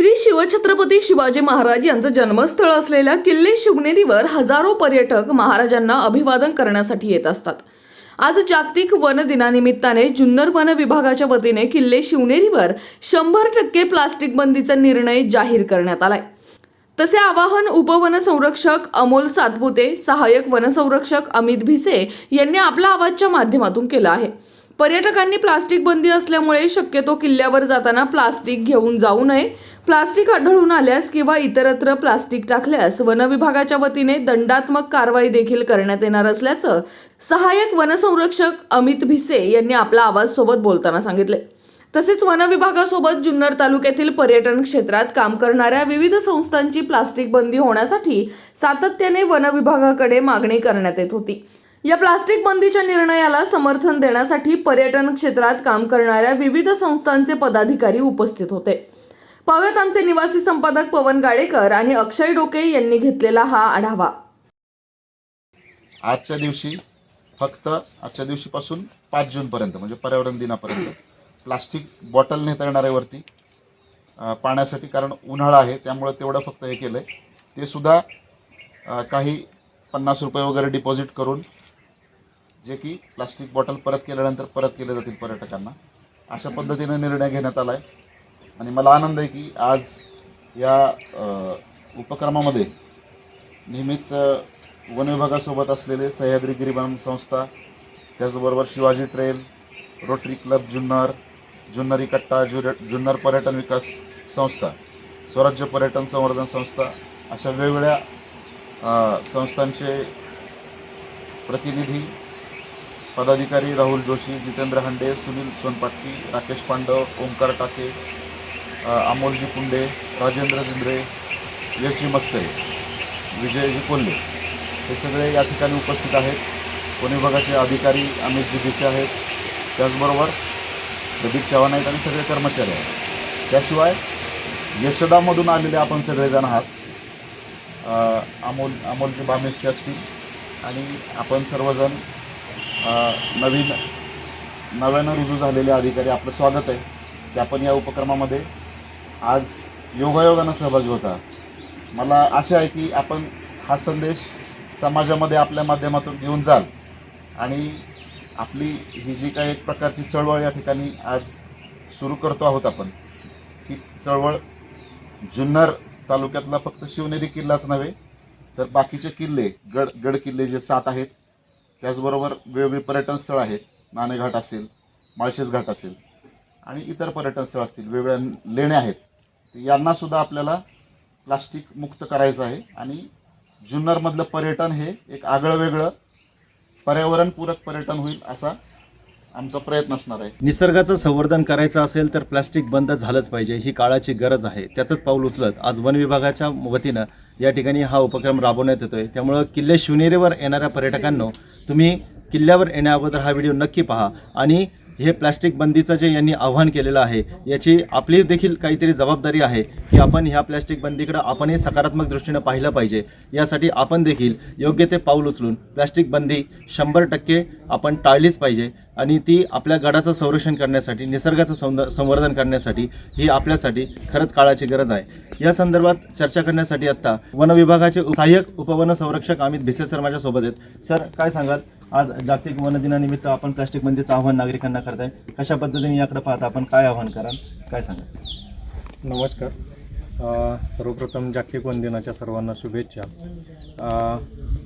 श्री शिवछत्रपती शिवाजी महाराज यांचं जन्मस्थळ असलेल्या किल्ले शिवनेरीवर हजारो पर्यटक महाराजांना अभिवादन करण्यासाठी येत असतात. आज जागतिक वन दिनानिमित्ताने जुन्नर वन विभागाच्या वतीने किल्ले शिवनेरीवर शंभर टक्के प्लास्टिक बंदीचा निर्णय जाहीर करण्यात आलाय. तसे आवाहन उपवन संरक्षक अमोल सातपुते सहाय्यक वनसंरक्षक अमित भिसे यांनी आपल्या आवाजच्या माध्यमातून केलं आहे. पर्यटकांनी प्लास्टिक बंदी असल्यामुळे शक्यतो किल्ल्यावर जाताना प्लास्टिक घेऊन जाऊ नये. प्लास्टिक आढळून आल्यास किंवा इतरत्र प्लास्टिक टाकल्यास वनविभागाच्या वतीने दंडात्मक कारवाई देखील करण्यात येणार असल्याचं सहाय्यक वनसंरक्षक अमित भिसे यांनी आपला आवाज सोबत बोलताना सांगितले. तसेच वनविभागासोबत जुन्नर तालुक्यातील पर्यटन क्षेत्रात काम करणाऱ्या विविध संस्थांची प्लास्टिक बंदी होण्यासाठी सातत्याने वनविभागाकडे मागणी करण्यात येत होती. या प्लास्टिक बंदीच्या निर्णयाला समर्थन देण्यासाठी पर्यटन क्षेत्रात काम करणाऱ्या विविध संस्थांचे पदाधिकारी उपस्थित होते. पाहुयात आमचे निवासी संपादक पवन गाडेकर आणि अक्षय डोके यांनी घेतलेला हा आढावा. आजच्या दिवशी फक्त आजच्या दिवशीपासून पाच जूनपर्यंत म्हणजे पर्यावरण दिनापर्यंत प्लास्टिक बॉटल नेता येणार वरती पाण्यासाठी कारण उन्हाळा आहे त्यामुळे तेवढं फक्त हे केलं आहे ते सुद्धा काही पन्नास रुपये वगैरे डिपॉझिट करून जे की प्लास्टिक बॉटल परत केल्यानंतर परत केले जातील पर्यटकांना. अशा पद्धतीने निर्णय घेण्यात आला आहे आणि मला आनंद आहे की आज या उपक्रमामध्ये नेहमीच वन विभागासोबत असलेले सह्याद्री गिरिबान संस्था त्याचबरोबर Shivaji trail Rotary club Junnar जुन्नरी कट्टा जुर जुन्नर पर्यटन विकास संस्था स्वराज्य पर्यटन संवर्धन संस्था अशा वेगवेगळ्या संस्थांचे प्रतिनिधी पदाधिकारी राहुल जोशी जितेंद्र हंडे सुनील सोनपाटकी राकेश पांडव ओंकार टाके अमोलजी कुंडे राजेंद्र जिंद्रे यश जी मस्करे विजयजी कोल्हे. हे सगळे या ठिकाणी उपस्थित आहेत. वन विभागाचे अधिकारी अमितजी भिसे आहेत. त्याचबरोबर प्रदीप चव्हाण आहेत आणि सगळे कर्मचारी आहेत. त्याशिवाय यशोदामधून आलेले आपण सगळेजण आहात. अमोल अमोलजी बामेशचे असतील. आणि आपण सर्वजण नवीन नव्यानं रुजू झालेले अधिकारी. आपलं स्वागत आहे. ते आपण या उपक्रमामध्ये आज योगायोगानं सहभागी होता. मला आशा आहे की आपण हा संदेश समाजामध्ये आपल्या माध्यमातून घेऊन जाल. आणि आपली ही जी काही एक प्रकारची चळवळ या ठिकाणी आज सुरू करतो आहोत आपण ही चळवळ जुन्नर तालुक्यातला फक्त शिवनेरी किल्लाच नव्हे तर बाकीचे किल्ले गड गड किल्ले जे सात आहेत त्याचबरोबर वेगवेगळी पर्यटनस्थळं आहेत. नाणेघाट असेल माळशेज घाट असेल आणि इतर पर्यटनस्थळं असतील वेगवेगळ्या लेण्या आहेत. यांना सुद्धा आपल्याला प्लास्टिक मुक्त करायचं आहे. आणि जुन्नरमधलं पर्यटन हे एक आगळं वेगळं पर्यावरणपूरक पर्यटन होईल असा आमचा प्रयत्न असणार आहे. निसर्गाचं संवर्धन करायचं असेल तर प्लास्टिक बंद झालंच पाहिजे ही काळाची गरज आहे. त्याचंच पाऊल उचलत आज वन विभागाच्या वतीनं या ठिकाणी हा उपक्रम राबवण्यात येतोय. त्यामुळं किल्ले शिवनेरीवर येणाऱ्या पर्यटकांनो तुम्ही किल्ल्यावर येण्याअगोदर हा व्हिडिओ नक्की पहा. आणि हे प्लॅस्टिक बंदीचं जे यांनी आव्हान केलेलं आहे याची आपली देखील काहीतरी जबाबदारी आहे की आपण ह्या प्लॅस्टिक बंदीकडे आपणही सकारात्मक दृष्टीनं पाहिलं पाहिजे. यासाठी आपण देखील योग्य ते पाऊल उचलून प्लास्टिक बंदी शंभर टक्के आपण टाळलीच पाहिजे आणि ती आपल्या गडाचं संरक्षण करण्यासाठी निसर्गाचं सौंद संवर्धन करण्यासाठी ही आपल्यासाठी खरंच काळाची गरज आहे. या संदर्भात चर्चा करण्यासाठी आत्ता वन विभागाचे सहाय्यक उपवन संरक्षक अमित भिसे सर माझ्यासोबत आहेत. सर काय सांगाल? आज जागतिक वन दिनानिमित्त आपण प्लास्टिक बंदीचं आव्हान नागरिकांना करताय. कशा पद्धतीने याकडे पाहता आपण? काय आव्हान कराल? काय सांगाल? नमस्कार. सर्वप्रथम जागतिक वन दिनाच्या सर्वांना शुभेच्छा.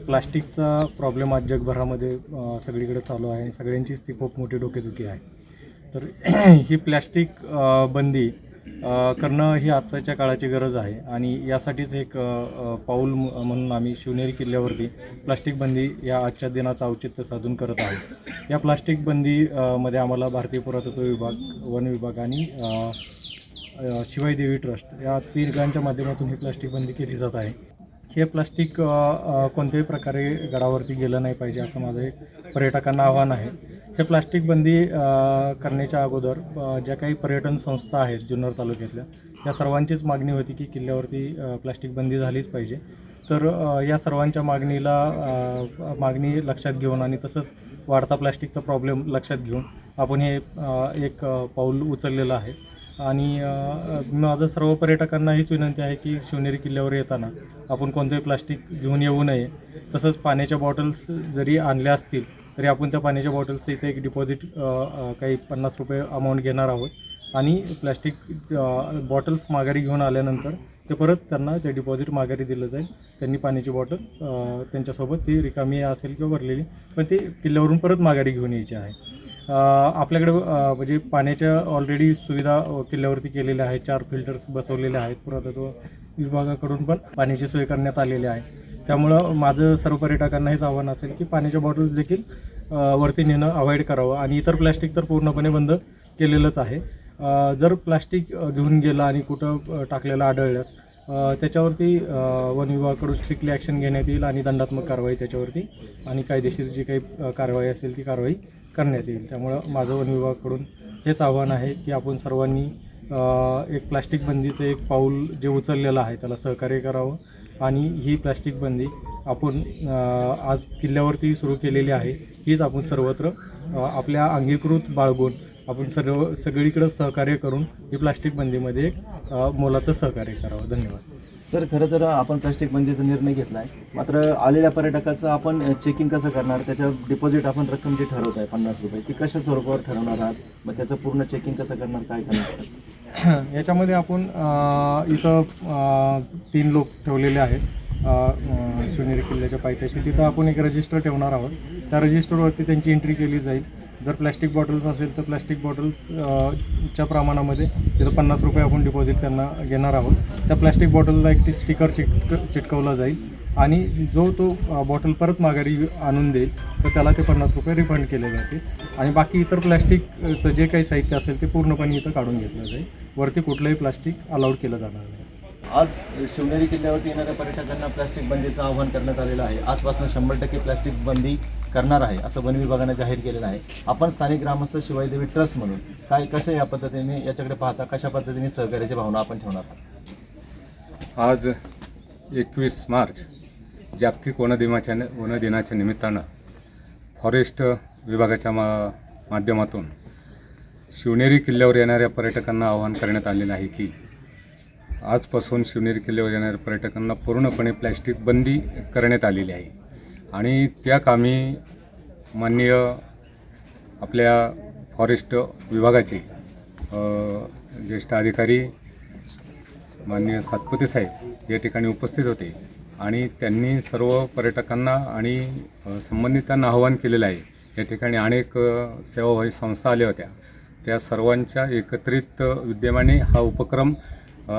प्लास्टिकचा प्रॉब्लेम आज जगभरामध्ये सगळीकडे चालू आहे सगळ्यांचीच ती खूप मोठी डोकेदुखी आहे. तर ही प्लॅस्टिक बंदी करणं ही आत्ताच्या काळाची गरज आहे आणि यासाठीच एक पाऊल म- म्हणून आम्ही शिवनेरी किल्ल्यावरती प्लास्टिक बंदी या आजच्या दिनाचं औचित्य साधून करत आहोत. या प्लास्टिक बंदी मध्ये आम्हाला भारतीय पुरातत्व विभाग वन विभाग आणि शिवाई देवी ट्रस्ट या तिघांच्या माध्यमातून ही प्लास्टिक बंदी केली जात आहे. हे प्लास्टिक कोणत्याही प्रकारे गडावरती गेलं नाही पाहिजे असं माझं एक पर्यटकांना आव्हान आहे. हे प्लास्टिक बंदी करण्याच्या अगोदर ज्या काही पर्यटन संस्था आहेत जुन्नर तालुक्यातल्या या सर्वांचीच मागणी होती की किल्ल्यावरती प्लास्टिक बंदी झालीच पाहिजे. तर या सर्वांच्या मागणीला मागणी लक्षात घेऊन आणि तसंच वाढता प्लॅस्टिकचा प्रॉब्लेम लक्षात घेऊन आपण हे एक पाऊल उचललेलं आहे. आणि माझं सर्व पर्यटकांना हीच विनंती आहे की शिवनेरी किल्ल्यावर येताना आपण कोणतंही प्लास्टिक घेऊन येऊ नये. तसंच पाण्याच्या बॉटल्स जरी आणल्या असतील तरी आपण त्या पाण्याच्या बॉटल्सचं इथे एक डिपॉझिट काही पन्नास रुपये अमाऊंट घेणार आहोत. आणि प्लॅस्टिक बॉटल्स माघारी घेऊन आल्यानंतर ते परत त्यांना ते डिपॉझिट माघारी दिलं जाईल. त्यांनी पाण्याची बॉटल त्यांच्यासोबत ती रिकामी असेल किंवा भरलेली पण ती किल्ल्यावरून परत माघारी घेऊन यायची आहे. आपल्याकडे म्हणजे पाण्याच्या ऑलरेडी सुविधा किल्ल्यावरती केलेल्या आहेत. चार फिल्टर्स बसवलेले आहेत. पुरातत्व विभागाकडून पण पाण्याची सोय करण्यात आलेली आहे. त्यामुळं माझं सर्व पर्यटकांना हेच आव्हान असेल की पाण्याच्या बॉटल्स देखील वरती नेणं अवॉइड करावं. आणि इतर प्लॅस्टिक तर पूर्णपणे बंद केलेलंच आहे. जर प्लॅस्टिक घेऊन गेलं आणि कुठं टाकलेलं आढळल्यास त्याच्यावरती वन विभागाकडून स्ट्रिक्टली ॲक्शन घेण्यात येईल आणि दंडात्मक कारवाई त्याच्यावरती आणि कायदेशीर जी काही कारवाई असेल ती कारवाई करण्यात येईल. त्यामुळं माझं वन विभागाकडून हेच आव्हान आहे की आपण सर्वांनी एक प्लास्टिक बंदीचं एक पाऊल जे उचललेलं आहे त्याला सहकार्य करावं. आणि ही प्लास्टिक बंदी आपण आज किल्ल्यावरती सुरू केलेली आहे हीच आपण सर्वत्र आपल्या अंगीकृत बाळगून आपण सर्व सगळीकडं सहकार्य करून ही प्लास्टिक बंदीमध्ये एक मोलाचं सहकार्य करावं. धन्यवाद. सर खरं तर आपण प्लास्टिक बंदीचा निर्णय घेतला आहे मात्र आलेल्या पर्यटकाचं आपण चेकिंग कसं करणार? त्याच्या डिपॉझिट आपण रक्कम जी ठरवत आहे पन्नास रुपये ती कशा स्वरूपावर ठरवणार आहात? मग त्याचं पूर्ण चेकिंग कसं करणार? काय करणार? याच्यामध्ये आपण इथं तीन लोक ठेवलेले आहेत. शिवनेरी किल्ल्याच्या पायथ्याशी. तिथं आपण एक रजिस्टर ठेवणार आहोत. त्या रजिस्टरवरती त्यांची एंट्री केली जाईल. जर प्लॅस्टिक बॉटल्स असेल तर प्लॅस्टिक बॉटल्स च्या प्रमाणामध्ये तिथं पन्नास रुपये आपण डिपॉझिट त्यांना घेणार आहोत. त्या प्लॅस्टिक बॉटलला एक स्टिकर चिटक चिटकवला जाईल आणि जो तो बॉटल परत माघारी आणून देईल तर त्याला ते पन्नास रुपये रिफंड केले जातील. आणि बाकी इतर प्लॅस्टिकचं जे काही साहित्य असेल ते पूर्णपणे इथं काढून घेतलं जाईल. वरती कुठलंही प्लास्टिक अलाउड केलं जाणार नाही. आज शिवनेरी किल्ल्यावरती येणाऱ्या पर्यटकांना प्लास्टिक बंदीचं आवाहन करण्यात आलेलं आहे. आजपासून शंभर टक्के प्लास्टिक बंदी करणार आहे असं वन विभागाने जाहीर केलेलं आहे. आपण स्थानिक ग्रामस्थ शिवाईदेवी ट्रस्ट म्हणून काय कशा या पद्धतीने याच्याकडे पाहता कशा पद्धतीने सहकार्याची भावना आपण ठेवणार? आहात आज एकवीस मार्च जागतिक वनदिनाच्या वनदिनाच्या निमित्तानं फॉरेस्ट विभागाच्या मा माध्यमातून शिवनेरी किल्ल्यावर येणाऱ्या पर्यटकांना आवाहन करण्यात आलेलं आहे की आजपासून शिवनेरी किल्ल्यावर येणाऱ्या पर्यटकांना पूर्णपणे प्लॅस्टिक बंदी करण्यात आलेली आहे. आणि त्या कामी माननीय आपल्या फॉरेस्ट विभागाचे ज्येष्ठ अधिकारी माननीय सातपुते साहेब या ठिकाणी उपस्थित होते आणि त्यांनी सर्व पर्यटकांना आणि संबंधितांना आवाहन केलेलं आहे. या ठिकाणी अनेक सेवाभावी संस्था आल्या होत्या. त्या सर्वांच्या एकत्रित विद्यमाने हा उपक्रम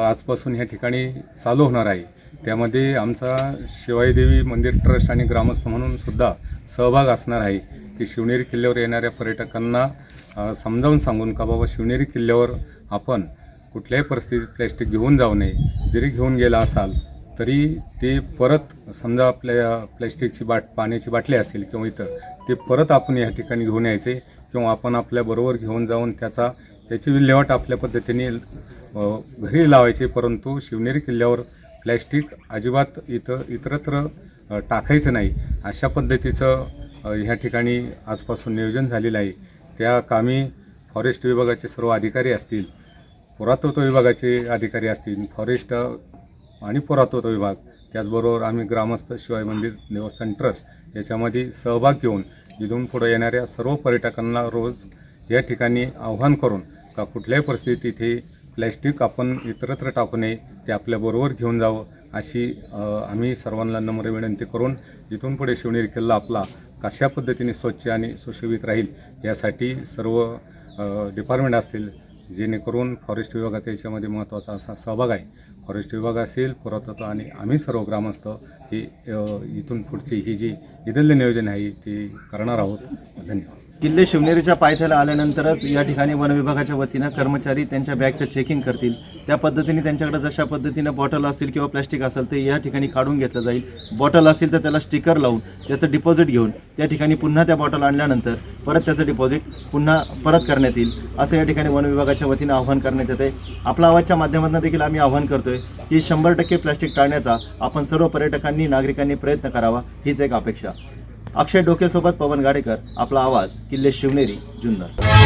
आजपासून या ठिकाणी चालू होणार आहे. त्यामध्ये आमचा शिवाईदेवी मंदिर ट्रस्ट आणि ग्रामस्थ म्हणून सुद्धा सहभाग असणार आहे की शिवनेरी किल्ल्यावर येणाऱ्या पर्यटकांना समजावून सांगून का बाबा शिवनेरी किल्ल्यावर आपण कुठल्याही परिस्थितीत प्लॅस्टिक घेऊन जाऊ नये जरी घेऊन गेला असाल तरी ते परत समजा आपल्या प्लॅस्टिकची बाट पाण्याची बाटली असेल किंवा इतर ते परत आपण या ठिकाणी घेऊन यायचे किंवा आपण आपल्याबरोबर घेऊन जाऊन त्याचा त्याची विल्हेवाट आपल्या पद्धतीने घरी लावायचे परंतु शिवनेरी किल्ल्यावर प्लॅस्टिक अजिबात इथं इतरत्र टाकायचं नाही. अशा पद्धतीचं ह्या ठिकाणी आजपासून नियोजन झालेलं आहे. त्या कामी फॉरेस्ट विभागाचे सर्व अधिकारी असतील पुरातत्व विभागाचे अधिकारी असतील फॉरेस्ट आणि पुरातत्व विभाग त्याचबरोबर आम्ही ग्रामस्थ शिवाय मंदिर देवस्थान ट्रस्ट याच्यामध्ये सहभाग घेऊन इथून पुढे येणाऱ्या सर्व पर्यटकांना रोज या ठिकाणी आव्हान करून का कुठल्याही परिस्थितीत इथे प्लॅस्टिक आपण इतरत्र टाकू नये ते आपल्याबरोबर घेऊन जावं अशी आम्ही सर्वांना नम्र विनंती करून इथून पुढे शिवनेरी किल्ला आपला कशा पद्धतीने स्वच्छ आणि सुशोभित राहील यासाठी सर्व डिपार्टमेंट असतील जेणेकरून फॉरेस्ट विभागाचा याच्यामध्ये महत्त्वाचा असा सहभाग आहे. फॉरेस्ट विभाग असेल पुरातत्व आणि आम्ही सर्व ग्रामस्थ हे इथून पुढची ही जी इथलं नियोजन आहे ते करणार आहोत. धन्यवाद. किल्ले शिवनेरीच्या पायथ्याला आल्यानंतरच या ठिकाणी वन विभागाच्या वतीनं कर्मचारी त्यांच्या बॅगचं चेकिंग करतील. त्या पद्धतीने त्यांच्याकडे जशा पद्धतीनं बॉटल असतील किंवा प्लॅस्टिक असेल ते या ठिकाणी काढून घेतलं जाईल. बॉटल असेल तर त्याला स्टिकर लावून त्याचं डिपॉझिट घेऊन त्या ठिकाणी पुन्हा त्या बॉटल आणल्यानंतर परत त्याचं डिपॉझिट पुन्हा परत करण्यात येईल. असं या ठिकाणी वन विभागाच्या वतीनं आव्हान करण्यात येते आपल्या आवाजच्या माध्यमातून देखील आम्ही आव्हान करतोय की शंभर टक्के प्लॅस्टिक टाळण्याचा आपण सर्व पर्यटकांनी नागरिकांनी प्रयत्न करावा. हीच एक अपेक्षा. अक्षय डोकेसोबत पवन गाडेकर आपला आवाज किल्ले शिवनेरी जुन्नर.